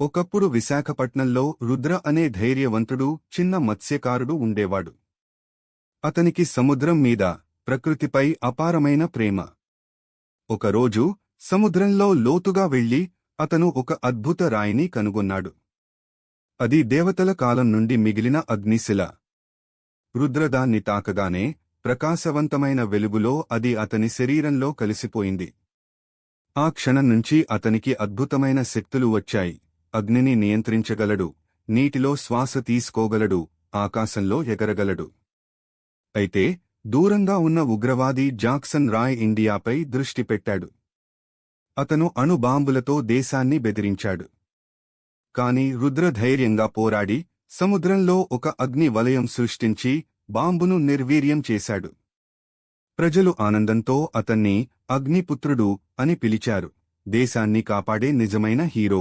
ఒకప్పుడు విశాఖపట్నంలో రుద్ర అనే ధైర్యవంతుడు చిన్న మత్స్యకారుడు ఉండేవాడు. అతనికి సముద్రం మీద ప్రకృతిపై అపారమైన ప్రేమ. ఒకరోజు సముద్రంలో లోతుగా వెళ్ళి అతను ఒక అద్భుత రాయిని కనుగొన్నాడు. అది దేవతల కాలం నుండి మిగిలిన అగ్నిశిల. రుద్రదాన్ని తాకగానే ప్రకాశవంతమైన వెలుగులో అది అతని శరీరంలో కలిసిపోయింది. ఆ క్షణం నుంచి అతనికి అద్భుతమైన శక్తులు వచ్చాయి. అగ్నిని నియంత్రించగలడు నీటిలో శ్వాస తీసుకోగలడు ఆకాశంలో ఎగరగలడు. అయితే దూరంగా ఉన్న ఉగ్రవాది జాక్సన్ రాయ్ ఇండియాపై దృష్టి పెట్టాడు. అతను అణు బాంబులతో దేశాన్ని బెదిరించాడు. కాని రుద్రధైర్యంగా పోరాడి సముద్రంలో ఒక అగ్ని వలయం సృష్టించి బాంబును నిర్వీర్యం చేశాడు. ప్రజలు ఆనందంతో అతన్ని అగ్నిపుత్రుడు అని పిలిచారు. దేశాన్ని కాపాడే నిజమైన హీరో